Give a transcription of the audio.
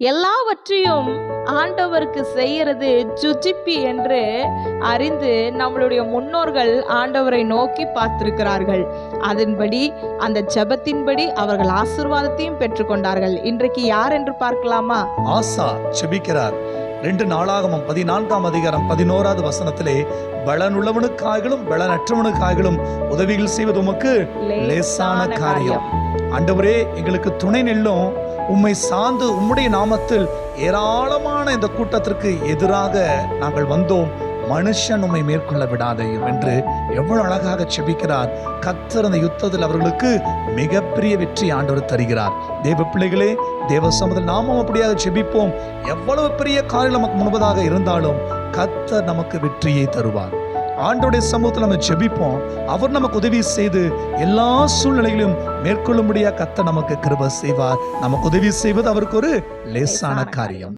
எல்லாவற்றையும் ஆண்டவருக்கு செய்யறது சுஜிப்பி என்று அறிந்து நம்மளுடைய முன்னோர்கள் ஆண்டவரை நோக்கி பார்த்திருக்கிறார்கள். அதன்படி அந்த ஜெபத்தின்படி அவர்கள் ஆசீர்வாதத்தையும் பெற்றுக்கொண்டார்கள். இன்றைக்கு யார் என்று பார்க்கலாமா? ஆசா செபிக்கிறார் ரெண்டு நாளாகமம் பதினான்காம் அதிகாரம் பதினோராவது வசனத்திலே பலனுள்ளவனுக்காய்களும் பலனற்றவனுக்காய்களும் உதவிகள் செய்வது உமக்கு லேசான காரியம். ஆண்டவரே எங்களுக்கு துணை நில்லும். உம்மை சார்ந்து உம்முடைய நாமத்தில் ஏராளமான இந்த கூட்டத்திற்கு எதிராக நாங்கள் வந்தோம். மனுஷன் உம்மை மேற்கொள்ள விடாதையும் என்று எவ்வளவு அழகாக செபிக்கிறார். கத்தர் அந்த யுத்தத்தில் அவர்களுக்கு மிகப்பெரிய வெற்றி ஆண்டவர் தருகிறார். தேவ பிள்ளைகளே தேவ சமூகத்தில் நாமும் அப்படியாக செபிப்போம். எவ்வளவு பெரிய காரியம் நமக்கு முன்பதாக இருந்தாலும் கத்தர் நமக்கு வெற்றியை தருவார். ஆண்டோடைய சமூகத்தில் நம்ம ஜெபிப்போம். அவர் நமக்கு உதவி செய்து எல்லா சூழ்நிலைகளிலும் மேற்கொள்ளும்படியா கத்த நமக்கு கிருப செய்வார். நமக்கு உதவி செய்வது அவருக்கு ஒரு லேசான காரியம்.